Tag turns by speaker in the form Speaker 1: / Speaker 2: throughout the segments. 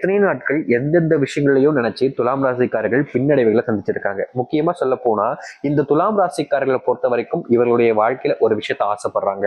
Speaker 1: எத்தனை நாட்கள் எந்தெந்த விஷயங்களையும் நினைச்சு துலாம் ராசிக்காரர்கள் பின்னடைவுகளை சந்திச்சிருக்காங்க. முக்கியமா சொல்ல போனா இந்த துலாம் ராசிக்காரர்களை பொறுத்த வரைக்கும் இவர்களுடைய வாழ்க்கையில ஒரு விஷயத்த ஆசைப்படுறாங்க.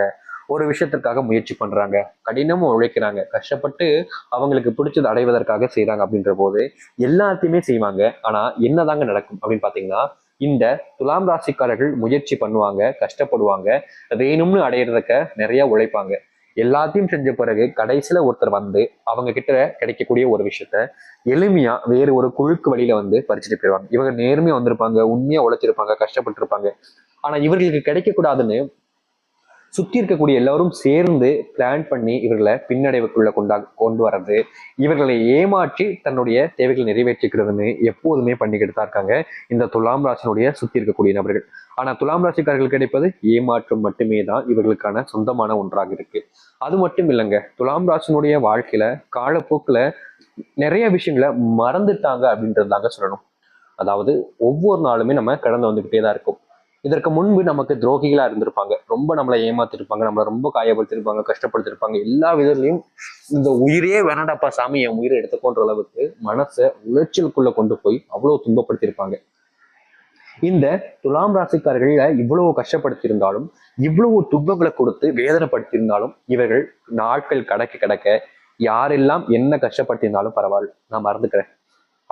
Speaker 1: ஒரு விஷயத்திற்காக முயற்சி பண்றாங்க. கடினமும் உழைக்கிறாங்க. கஷ்டப்பட்டு அவங்களுக்கு பிடிச்சது அடைவதற்காக செய்யறாங்க அப்படின்ற போது எல்லாத்தையுமே செய்வாங்க. ஆனா என்னதாங்க நடக்கும் அப்படின்னு பாத்தீங்கன்னா இந்த துலாம் ராசிக்காரர்கள் முயற்சி பண்ணுவாங்க கஷ்டப்படுவாங்க வேணும்னு அடையிறதுக்க நிறைய உழைப்பாங்க. எல்லாத்தையும் செஞ்ச பிறகு கடைசியில ஒருத்தர் வந்து அவங்க கிட்ட கிடைக்கக்கூடிய ஒரு விஷயத்த எளிமையா வேறு ஒரு குழுக்கு வழியில வந்து பறிச்சுட்டு போயிடுவாங்க. இவங்க நேர்மையா வந்திருப்பாங்க உண்மையா உழைச்சிருப்பாங்க கஷ்டப்பட்டிருப்பாங்க. ஆனா இவர்களுக்கு கிடைக்கக்கூடாதுன்னு சுற்றி இருக்கக்கூடிய எல்லாரும் சேர்ந்து பிளான் பண்ணி இவர்களை பின்னடைவுக்குள்ள கொண்டா கொண்டு வர்றது இவர்களை ஏமாற்றி தன்னுடைய தேவைகளை நிறைவேற்றிக்கிறதுன்னு எப்போதுமே பண்ணிக்கிட்டு தான் இருக்காங்க இந்த துலாம் ராசினுடைய சுற்றி இருக்கக்கூடிய நபர்கள். ஆனா துலாம் ராசிக்காரர்கள் கிடைப்பது ஏமாற்றம் மட்டுமே தான் இவர்களுக்கான சொந்தமான ஒன்றாக இருக்கு. அது மட்டும் இல்லைங்க துலாம் ராசினுடைய வாழ்க்கையில காலப்போக்கில் நிறைய விஷயங்களை மறந்துட்டாங்க அப்படின்றதாங்க சொல்லணும். அதாவது ஒவ்வொரு நாளுமே நம்ம கடந்து வந்துக்கிட்டே தான் இருக்கும். இதற்கு முன்பு நமக்கு துரோகிகளா இருந்திருப்பாங்க. ரொம்ப நம்மளை ஏமாத்திருப்பாங்க நம்மளை ரொம்ப காயப்படுத்திருப்பாங்க கஷ்டப்படுத்திருப்பாங்க. எல்லா விதத்துலையும் இந்த உயிரே வேணாடாப்பா சாமி என் உயிரை எடுத்துக்கோன்ற அளவுக்கு மனசை உளைச்சலுக்குள்ள கொண்டு போய் அவ்வளவு துன்பப்படுத்தியிருப்பாங்க. இந்த துலாம் ராசிக்காரர்கள இவ்வளவு கஷ்டப்படுத்தியிருந்தாலும் இவ்வளவு துன்பங்களை கொடுத்து வேதனைப்படுத்தியிருந்தாலும் இவர்கள் நாட்கள் கடக்க கடக்க யாரெல்லாம் என்ன கஷ்டப்படுத்தியிருந்தாலும் பரவாயில்ல நான் மறந்துக்கிறேன்.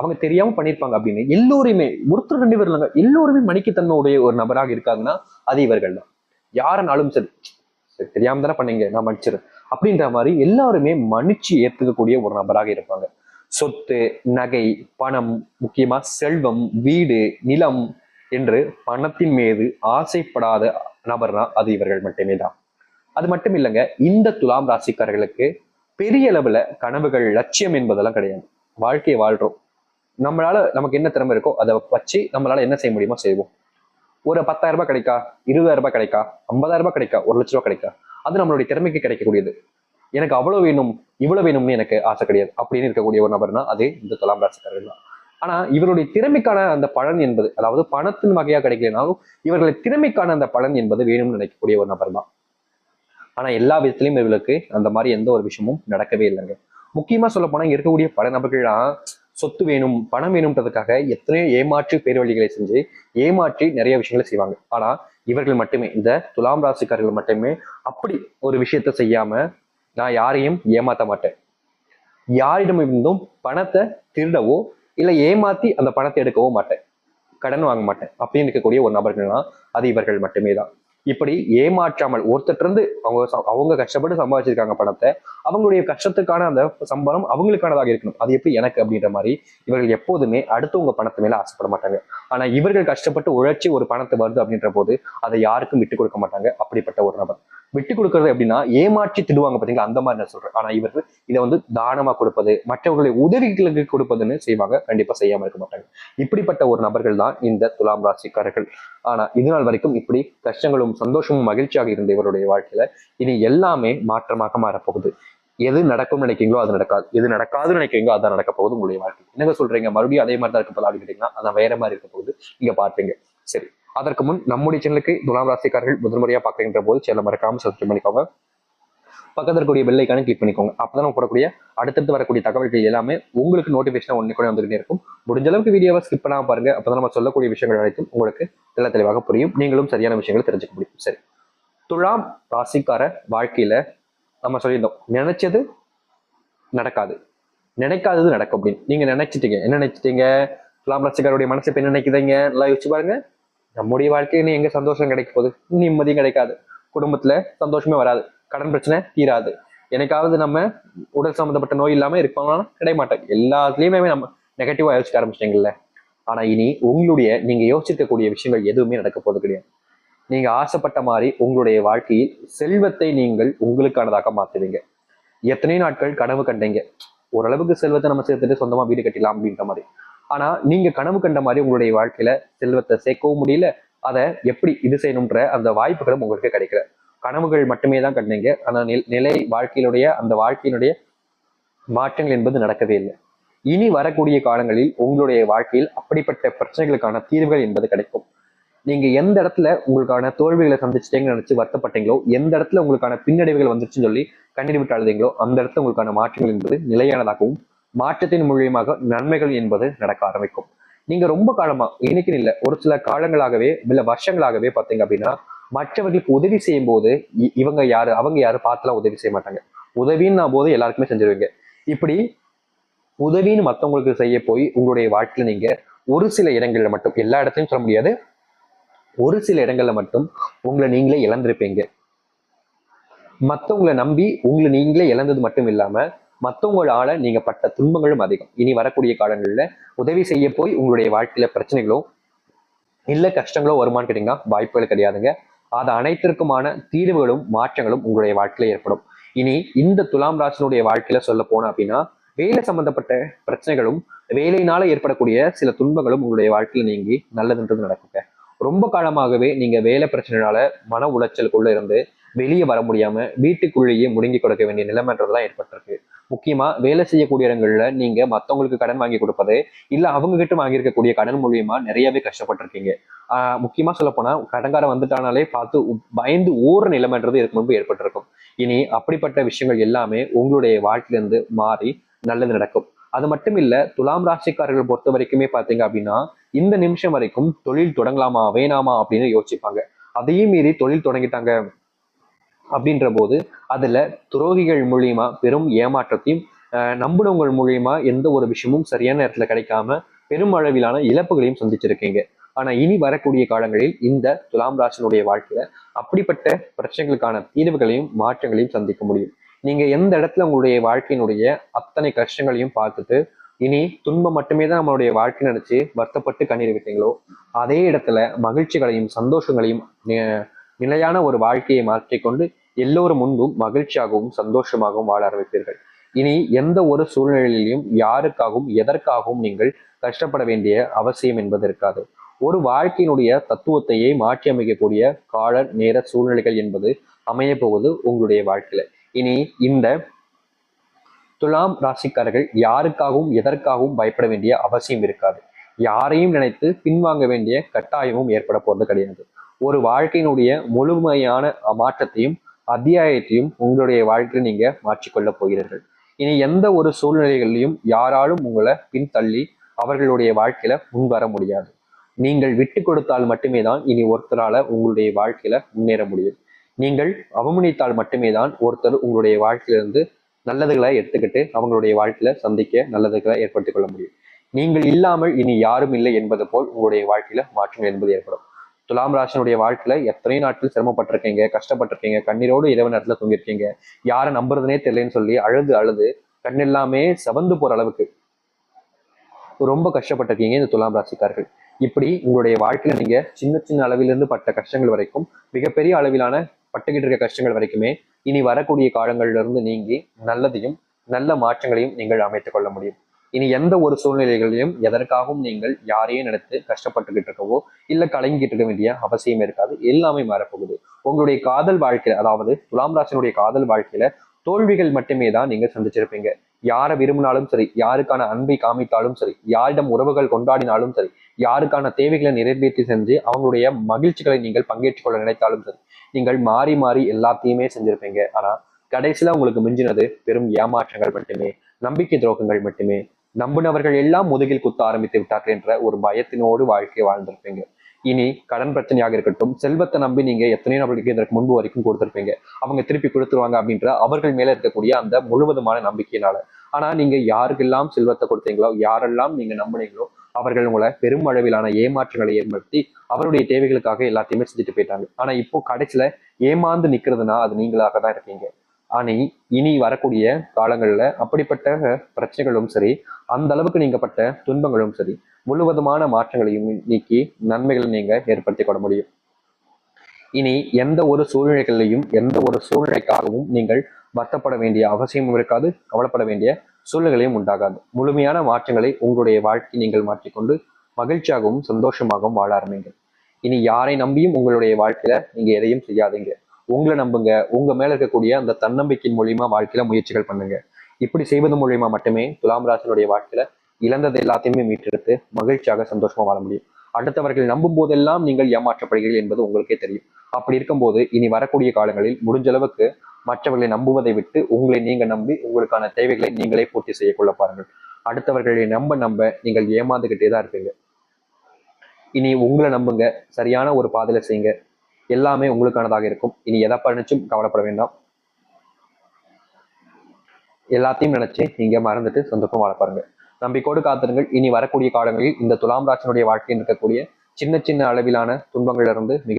Speaker 1: அவங்க தெரியாம பண்ணியிருப்பாங்க அப்படின்னு. எல்லோருமே ஒருத்தர் ரெண்டு பேர் இல்லைங்க எல்லோருமே மணிக்குத்தன்மையுடைய ஒரு நபராக இருக்காங்கன்னா அது இவர்கள் தான். யாருனாலும் சரி சரி தெரியாம தானே பண்ணீங்க நான் மன்னிச்சிடுறேன். அப்படின்ற மாதிரி எல்லாருமே மன்னிச்சு ஏத்துக்கக்கூடிய ஒரு நபராக இருப்பாங்க. சொத்து நகை பணம் முக்கியமா செல்வம் வீடு நிலம் என்று பணத்தின் மீது ஆசைப்படாத நபர்னா அது இவர்கள் மட்டுமே தான். அது மட்டும் இல்லைங்க இந்த துலாம் ராசிக்காரர்களுக்கு பெரிய அளவுல கனவுகள் லட்சியம் என்பதெல்லாம் கிடையாது. வாழ்க்கையை வாழ்றோம். நம்மளால நமக்கு என்ன திறமை இருக்கோ அதை வச்சு நம்மளால என்ன செய்ய முடியுமோ செய்வோம். ஒரு பத்தாயிரம் ரூபாய் கிடைக்கா? இருபதாயிரம் ரூபாய் கிடைக்கா? ஐம்பதாயிரம் ரூபாய் கிடைக்கா? ஒரு லட்ச ரூபாய் கிடைக்கா? அது நம்மளுடைய திறமைக்கு கிடைக்கக்கூடியது. எனக்கு அவ்வளவு வேணும் இவ்வளவு வேணும்னு எனக்கு ஆசை கிடையாது. அப்படின்னு இருக்கக்கூடிய ஒரு நபர்னா அது இந்த துலாம் ராசிக்காரர்கள் தான். ஆனா இவருடைய திறமைக்கான அந்த பலன் என்பது அதாவது பணத்தின் வகையா கிடைக்கலனாலும் இவர்களை திறமைக்கான அந்த பலன் என்பது வேணும்னு நினைக்கக்கூடிய ஒரு நபர் தான். ஆனா எல்லா விதத்திலையும் இவர்களுக்கு அந்த மாதிரி எந்த ஒரு விஷயமும் நடக்கவே இல்லைங்க. முக்கியமா சொல்ல போனா இருக்கக்கூடிய பல நபர்கள்லாம் சொத்து வேணும் பணம் வேணும்ன்றதுக்காக எத்தனையோ ஏமாற்று பேர்வழிகளை செஞ்சு ஏமாற்றி நிறைய விஷயங்களை செய்வாங்க. ஆனா இவர்கள் மட்டுமே இந்த துலாம் ராசிக்காரர்கள் மட்டுமே அப்படி ஒரு விஷயத்த செய்யாம நான் யாரையும் ஏமாத்த மாட்டேன். யாரிடமிருந்தும் பணத்தை திருடவோ இல்லை ஏமாத்தி அந்த பணத்தை எடுக்கவோ மாட்டேன். கடன் வாங்க மாட்டேன். அப்படின்னு இருக்கக்கூடிய ஒரு நபர்கள்னா அது இவர்கள் மட்டுமே தான் இப்படி ஏமாற்றாமல் ஒருத்தர் இருந்து அவங்க அவங்க கஷ்டப்பட்டு சம்பாதிச்சிருக்காங்க பணத்தை அவங்களுடைய கஷ்டத்துக்கான அந்த சம்பளம் அவங்களுக்கானதாக இருக்கணும். அது எப்படி எனக்கு அப்படின்ற மாதிரி இவர்கள் எப்போதுமே அடுத்தவங்க பணத்து மேல ஆசைப்பட மாட்டாங்க. ஆனா இவர்கள் கஷ்டப்பட்டு உழைச்சி ஒரு பணத்தை வருது அப்படின்ற போது அதை யாருக்கும் விட்டு கொடுக்க மாட்டாங்க. அப்படிப்பட்ட ஒரு நபர். விட்டு கொடுக்கறது அப்படின்னா ஏமாற்றி திடுவாங்க பார்த்தீங்களா அந்த மாதிரி நான் சொல்றேன். ஆனா இவர்கள் இதை வந்து தானமா கொடுப்பது மற்றவர்களை உதவிகளுக்கு கொடுப்பதுன்னு செய்வாங்க. கண்டிப்பா செய்யாம இருக்க மாட்டாங்க. இப்படிப்பட்ட ஒரு நபர்கள் தான் இந்த துலாம் ராசிக்காரர்கள். ஆனா இது நாள் வரைக்கும் இப்படி கஷ்டங்களும் சந்தோஷமும் மகிழ்ச்சியாக இருந்த இவருடைய வாழ்க்கையில இனி எல்லாமே மாற்றமாக மாறப்போகுது. எது நடக்கும்னு நினைக்கிறீங்களோ அது நடக்காது. எது நடக்காதுன்னு நினைக்கிறீங்களோ அதான் நடக்க போகுது உங்களுடைய வாழ்க்கை. என்னங்க சொல்றீங்க? மறுபடியும் அதே மாதிரி தான் இருக்க போகுது. அப்படின்னு கேட்டீங்கன்னா அதான் வேற மாதிரி இருக்க போகுது. நீங்க பார்ப்பீங்க சரி. அதற்கு முன் நம்முடைய சேனலுக்கு துலாம் ராசிக்காரர்கள் முதல் முறையா போது சேனல் மறக்காமல் சப்ஸ்கிரைப் பண்ணிக்கோங்க. பக்கத்தில் இருக்கக்கூடிய பெல்லைக்கான கிளிக் பண்ணிக்கோங்க. அப்பதான் நம்ம போடக்கூடிய அடுத்தடுத்து வரக்கூடிய தகவல்கள் எல்லாமே உங்களுக்கு நோட்டிஃபிகேஷன் ஒன்று கூட வந்துகிட்டே இருக்கும். முடிஞ்ச அளவுக்கு வீடியோவை ஸ்கிப் பாருங்கள் பாருங்க. அப்பதான் நம்ம சொல்லக்கூடிய விஷயங்கள் அனைத்தும் உங்களுக்கு தெள்ள தெளிவாக புரியும். நீங்களும் சரியான விஷயங்களை தெரிஞ்சுக்க முடியும். சரி. துலாம் ராசிக்கார வாழ்க்கையில நம்ம சொல்லியிருந்தோம் நினைச்சது நடக்காது. நினைக்காதது நடக்கும் அப்படின்னு. நீங்க நினைச்சிட்டீங்க. என்ன நினைச்சிட்டீங்க? துலாம் ராசிக்காரருடைய மனசு இப்போ என்ன நினைக்குதுங்க? நல்லா யோசிச்சு பாருங்க. நம்முடைய வாழ்க்கையில எங்க சந்தோஷம் கிடைக்க போகுது? நிம்மதியும் கிடைக்காது. குடும்பத்துல சந்தோஷமே வராது. கடன் பிரச்சனை தீராது. எனக்காவது நம்ம உடல் சம்மந்தப்பட்ட நோய் இல்லாம இருப்பாங்கன்னா கிடைக்க மாட்டாங்க எல்லாத்துலயுமே நம்ம நெகட்டிவா யோசிக்க ஆரம்பிச்சிட்டீங்கல்ல? ஆனா இனி உங்களுடைய நீங்க யோசிக்கக்கூடிய விஷயங்கள் எதுவுமே நடக்க போது கிடையாது. நீங்க ஆசைப்பட்ட மாதிரி உங்களுடைய வாழ்க்கையில் செல்வத்தை நீங்கள் உங்களுக்கானதாக மாத்துவீங்க. எத்தனை நாட்கள் கனவு கண்டீங்க. ஓரளவுக்கு செல்வத்தை நம்ம சேர்த்துட்டு சொந்தமா வீடு கட்டிடலாம் அப்படின்ற மாதிரி. ஆனா நீங்க கனவு கண்ட மாதிரி உங்களுடைய வாழ்க்கையில செல்வத்தை சேர்க்கவும் முடியல. அதை எப்படி இது செய்யணுன்ற அந்த வாய்ப்புகளும் உங்களுக்கு கிடைக்கல. கனவுகள் மட்டுமே தான் கண்டீங்க. ஆனால் நிலை வாழ்க்கையினுடைய அந்த வாழ்க்கையினுடைய மாற்றங்கள் என்பது நடக்கவே இல்லை. இனி வரக்கூடிய காலங்களில் உங்களுடைய வாழ்க்கையில் அப்படிப்பட்ட பிரச்சனைகளுக்கான தீர்வுகள் என்பது கிடைக்கும். நீங்க எந்த இடத்துல உங்களுக்கான தோல்விகளை சந்திச்சிட்டீங்கன்னு நினைச்சு வருத்தப்பட்டீங்களோ எந்த இடத்துல உங்களுக்கான பின்னடைவுகள் வந்துருச்சுன்னு சொல்லி கண்ணீர் விட்டு அழுதீங்களோ அந்த இடத்துல உங்களுக்கான மாற்றங்கள் என்பது நிலையானதாகவும் மாற்றத்தின் மூலியமாக நன்மைகள் என்பது நடக்க ஆரம்பிக்கும். நீங்க ரொம்ப காலமா இன்னைக்கு இல்லை ஒரு சில காலங்களாகவே இல்ல வருஷங்களாகவே பாத்தீங்க அப்படின்னா மற்றவர்களுக்கு உதவி செய்யும் போது இ- இவங்க யாரு அவங்க யாரு பார்த்துலாம் உதவி செய்ய மாட்டாங்க. உதவின்னு போது எல்லாருக்குமே செஞ்சிருவீங்க. இப்படி உதவின்னு மத்தவங்களுக்கு செய்ய போய் உங்களுடைய வாழ்க்கையில நீங்க ஒரு சில இடங்கள்ல மட்டும் எல்லா இடத்தையும் சொல்ல முடியாது ஒரு சில இடங்கள்ல மட்டும் உங்களை நீங்களே இழந்திருப்பீங்க. மற்றவங்களை நம்பி உங்களை நீங்களே இழந்தது மட்டும் இல்லாம மற்றவங்களால நீங்க பட்ட துன்பங்களும் அதிகம். இனி வரக்கூடிய காலங்களில் உதவி செய்ய போய் உங்களுடைய வாழ்க்கையில பிரச்சனைகளோ இல்லை கஷ்டங்களோ வருமானு கேட்டீங்கன்னா வாய்ப்புகள் கிடையாதுங்க. அது அனைத்திற்குமான தீர்வுகளும் மாற்றங்களும் உங்களுடைய வாழ்க்கையில ஏற்படும். இனி இந்த துலாம் ராசினுடைய வாழ்க்கையில சொல்ல போனோம் அப்படின்னா வேலை சம்பந்தப்பட்ட பிரச்சனைகளும் வேலையினால ஏற்படக்கூடிய சில துன்பங்களும் உங்களுடைய வாழ்க்கையில நீங்கி நல்லதுன்றது நடக்குங்க. ரொம்ப காலமாகவே நீங்க வேலை பிரச்சனைனால மன உளைச்சலுக்குள்ள இருந்து வெளியே வர முடியாம வீட்டுக்குள்ளேயே முடங்கி கொடுக்க வேண்டிய நிலைமைன்றதுலாம் ஏற்பட்டிருக்கு. முக்கியமா வேலை செய்யக்கூடிய இடங்கள்ல நீங்க மத்தவங்களுக்கு கடன் வாங்கி கொடுப்பது இல்ல அவங்க கிட்ட வாங்கியிருக்கக்கூடிய கடன் மூலியமா நிறையவே கஷ்டப்பட்டிருக்கீங்க. ஆஹ் முக்கியமா சொல்ல போனா கடன்காரன் வந்துட்டானாலே பார்த்து பயந்து ஊற நிலைமைன்றது இதுக்கு முன்பு ஏற்பட்டிருக்கும். இனி அப்படிப்பட்ட விஷயங்கள் எல்லாமே உங்களுடைய வாழ்க்கையிலேருந்து மாறி நல்லது நடக்கும். அது மட்டும் இல்ல துலாம் ராசிக்காரர்கள் பொறுத்த வரைக்குமே பாத்தீங்க அப்படின்னா இந்த நிமிஷம் வரைக்கும் தொழில் தொடங்கலாமா வேணாமா அப்படின்னு யோசிப்பாங்க. அதையும் மீறி தொழில் தொடங்கிட்டாங்க. அப்படின்ற போது அதில் துரோகிகள் மூலியமா பெரும் ஏமாற்றத்தையும் நம்பினவங்கள் நம்புனவங்கள் மூலியமா எந்த ஒரு விஷயமும் சரியான நேரத்தில் கிடைக்காம பெரும் அளவிலான இழப்புகளையும் சந்திச்சிருக்கீங்க. ஆனா இனி வரக்கூடிய காலங்களில் இந்த துலாம் ராசினுடைய வாழ்க்கையில அப்படிப்பட்ட பிரச்சனைகளுக்கான தீர்வுகளையும் மாற்றங்களையும் சந்திக்க முடியும். நீங்க எந்த இடத்துல உங்களுடைய வாழ்க்கையினுடைய அத்தனை கஷ்டங்களையும் பார்த்துட்டு இனி துன்பம் மட்டுமே தான் நம்மளுடைய வாழ்க்கை நினைச்சு வருத்தப்பட்டு கண்ணீர் விட்டீங்களோ அதே இடத்துல மகிழ்ச்சிகளையும் சந்தோஷங்களையும் நிலையான ஒரு வாழ்க்கையை மாற்றிக்கொண்டு எல்லோரும் முன்பும் மகிழ்ச்சியாகவும் சந்தோஷமாகவும் வாழ ஆரம்பிப்பீர்கள். இனி எந்த ஒரு சூழ்நிலையிலும் யாருக்காகவும் எதற்காகவும் நீங்கள் கஷ்டப்பட வேண்டிய அவசியம் என்பது இருக்காது. ஒரு வாழ்க்கையினுடைய தத்துவத்தையே மாற்றி அமைக்கக்கூடிய கால நேர சூழ்நிலைகள் என்பது அமைய போவது உங்களுடைய வாழ்க்கையில. இனி இந்த துலாம் ராசிக்காரர்கள் யாருக்காகவும் எதற்காகவும் பயப்பட வேண்டிய அவசியம் இருக்காது. யாரையும் நினைத்து பின்வாங்க வேண்டிய கட்டாயமும் ஏற்பட போறது கிடையாது. ஒரு வாழ்க்கையினுடைய முழுமையான மாற்றத்தையும் அத்தியாயத்தையும் உங்களுடைய வாழ்க்கையில் நீங்க மாற்றிக்கொள்ள போகிறீர்கள். இனி எந்த ஒரு சூழ்நிலைகளிலும் யாராலும் உங்களை பின்தள்ளி அவர்களுடைய வாழ்க்கையில முன் வர முடியாது. நீங்கள் விட்டு கொடுத்தால் மட்டுமே தான் இனி ஒருத்தரால உங்களுடைய வாழ்க்கையில முன்னேற முடியும். நீங்கள் அவமதித்தால் மட்டுமே தான் ஒருத்தர் உங்களுடைய வாழ்க்கையிலிருந்து நல்லதுகளை எடுத்துக்கிட்டு அவங்களுடைய வாழ்க்கையில சந்திக்க நல்லதுகளை ஏற்படுத்திக் கொள்ள முடியும். நீங்கள் இல்லாமல் இனி யாரும் இல்லை என்பது போல் உங்களுடைய வாழ்க்கையில மாற்றம் என்பது ஏற்படும். துலாம் ராசினுடைய வாழ்க்கையில எத்தனை நாட்கள் சிரமப்பட்டிருக்கீங்க கஷ்டப்பட்டிருக்கீங்க கண்ணீரோடு இரவு நேரத்துல தூங்கியிருக்கீங்க. யாரை நம்புறதுனே தெரியலன்னு சொல்லி அழுது அழுது கண்ணெல்லாமே செவந்து போற அளவுக்கு ரொம்ப கஷ்டப்பட்டிருக்கீங்க இந்த துலாம் ராசிக்காரர்கள். இப்படி உங்களுடைய வாழ்க்கையில நீங்க சின்ன சின்ன அளவிலிருந்து பட்ட கஷ்டங்கள் வரைக்கும் மிகப்பெரிய அளவிலான பட்டுக்கிட்டு இருக்க கஷ்டங்கள் வரைக்குமே இனி வரக்கூடிய காலங்கள்ல இருந்து நீங்கி நல்லதையும் நல்ல மாற்றங்களையும் நீங்கள் அமைத்துக் கொள்ள முடியும். இனி எந்த ஒரு சூழ்நிலைகளிலும் எதற்காகவும் நீங்கள் யாரையும் நினைத்து கஷ்டப்பட்டுக்கிட்டு இருக்கவோ இல்லை கலங்கிட்டு இருக்க வேண்டிய அவசியம் இருக்காது. எல்லாமே மாறப்போகுது. உங்களுடைய காதல் வாழ்க்கையில அதாவது துலாம் ராசனுடைய காதல் வாழ்க்கையில தோல்விகள் மட்டுமே தான் நீங்க சந்திச்சிருப்பீங்க. யாரை விரும்பினாலும் சரி யாருக்கான அன்பை காமித்தாலும் சரி யாரிடம் உறவுகள் கொண்டாடினாலும் சரி யாருக்கான தேவைகளை நிறைவேற்றி செஞ்சு அவங்களுடைய மகிழ்ச்சிகளை நீங்கள் பங்கேற்றுக் கொள்ள நினைத்தாலும் சரி நீங்கள் மாறி மாறி எல்லாத்தையுமே செஞ்சிருப்பீங்க. ஆனா கடைசியில உங்களுக்கு மிஞ்சினது பெரும் ஏமாற்றங்கள் மட்டுமே நம்பிக்கை துரோகங்கள் மட்டுமே நம்பினவர்கள் எல்லாம் முதுகில் குத்த ஆரம்பித்து விட்டார்கள் என்ற ஒரு பயத்தினோடு வாழ்க்கையை வாழ்ந்திருப்பீங்க. இனி கடன் பிரச்சனையாக இருக்கட்டும் செல்வத்தை நம்பி நீங்க எத்தனையோ நபர்களுக்கு இதற்கு முன்பு வரைக்கும் கொடுத்திருப்பீங்க. அவங்க திருப்பி கொடுத்துருவாங்க அப்படின்ற அவர்கள் மேல இருக்கக்கூடிய அந்த முழுவதுமான நம்பிக்கையினால. ஆனா நீங்க யாருக்கெல்லாம் செல்வத்தை கொடுத்தீங்களோ யாரெல்லாம் நீங்க நம்பினீங்களோ அவர்கள் உங்களை பெரும் அளவிலான ஏமாற்றங்களை ஏற்படுத்தி அவருடைய தேவைகளுக்காக எல்லாத்தையுமே செஞ்சுட்டு போயிட்டாங்க. ஆனா இப்போ கடைசியில ஏமாந்து நிக்கிறதுனா அது நீங்களாக தான் இருக்கீங்க. ஆனா இனி வரக்கூடிய காலங்களில் அப்படிப்பட்ட பிரச்சனைகளும் சரி அந்த அளவுக்கு நீங்க பட்ட துன்பங்களும் சரி முழுவதுமான மாற்றங்களையும் நீக்கி நன்மைகளை நீங்க ஏற்படுத்திக் கொள்ள முடியும். இனி எந்த ஒரு சூழ்நிலைகளையும் எந்த ஒரு சூழ்நிலைக்காகவும் நீங்கள் வருத்தப்பட வேண்டிய அவசியமும் இருக்காது கவலைப்பட வேண்டிய சூழ்நிலையும் உண்டாகாது. முழுமையான மாற்றங்களை உங்களுடைய வாழ்க்கை நீங்கள் மாற்றிக்கொண்டு மகிழ்ச்சியாகவும் சந்தோஷமாகவும் வாழ ஆரம்பிங்க இனி யாரை நம்பியும் உங்களுடைய வாழ்க்கையில நீங்க எதையும் செய்யாதீங்க. உங்களை நம்புங்க. உங்க மேல இருக்கக்கூடிய அந்த தன்னம்பிக்கையின் மூலியமா வாழ்க்கையில முயற்சிகள் பண்ணுங்க. இப்படி செய்வது மூலியமா மட்டுமே துலாம் ராசினுடைய வாழ்க்கையில இழந்தது எல்லாத்தையுமே மீட்டெடுத்து மகிழ்ச்சியாக சந்தோஷமா வாழ முடியும். அடுத்தவர்கள் நம்பும் போதெல்லாம் நீங்கள் ஏமாற்றப்படுகிறீர்கள் என்பது உங்களுக்கே தெரியும். அப்படி இருக்கும்போது இனி வரக்கூடிய காலங்களில் முடிஞ்ச அளவுக்கு மற்றவர்களை நம்புவதை விட்டு உங்களை நீங்க நம்பி உங்களுக்கான தேவைகளை நீங்களே பூர்த்தி செய்ய கொள்ள பாருங்கள். அடுத்தவர்களை நம்ப நம்ப நீங்கள் ஏமாந்துகிட்டே தான் இருப்பீங்க. இனி உங்களை நம்புங்க. சரியான ஒரு பாதையில செய்யுங்க. எல்லாமே உங்களுக்கானதாக இருக்கும். இனி எதை பண்ணிச்சும் கவலைப்பட வேண்டாம். எல்லாத்தையும் நினைச்சு நீங்க மறந்துட்டு சந்தோஷமா வாழ பாருங்க. நம்பிக்கோடு காத்திருங்கள். இனி வரக்கூடிய காலங்களில் இந்த துலாம் ராசனுடைய வாழ்க்கையில் இருக்கக்கூடிய சின்ன சின்ன அளவிலான துன்பங்களிலிருந்து மிக